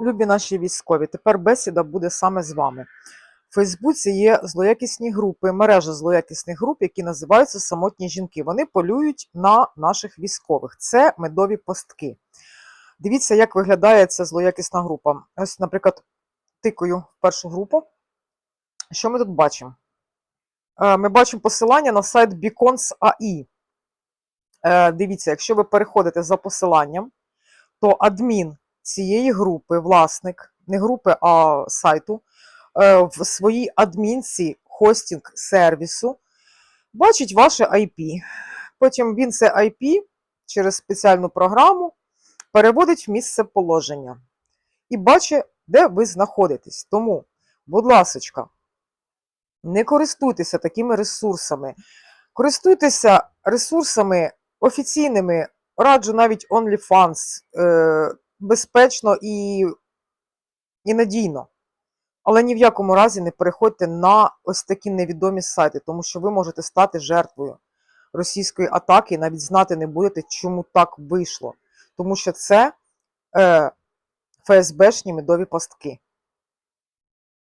Любі наші військові, тепер бесіда буде саме з вами. В Фейсбуці є злоякісні групи, мережа злоякісних груп, які називаються самотні жінки. Вони полюють на наших військових. Це медові пастки. Дивіться, як виглядає ця злоякісна група. Ось, наприклад, тикаю в першу групу. Що ми тут бачимо? Е, Ми бачимо посилання на сайт Beacons AI. Е, Дивіться, якщо ви переходите за посиланням, то адмін цієї групи, власник, не групи, а сайту, е, в своїй адмінці хостінг сервісу бачить ваше IP. Потім він це IP через спеціальну програму переводить в місце положення і бачить, де ви знаходитесь. Тому, будь ласочка, не користуйтеся такими ресурсами. Користуйтеся ресурсами офіційними, раджу навіть OnlyFans, е, безпечно і, і надійно. Але ні в якому разі не переходьте на ось такі невідомі сайти, тому що ви можете стати жертвою російської атаки і навіть знати не будете, чому так вийшло. Тому що це е, ФСБшні медові пастки.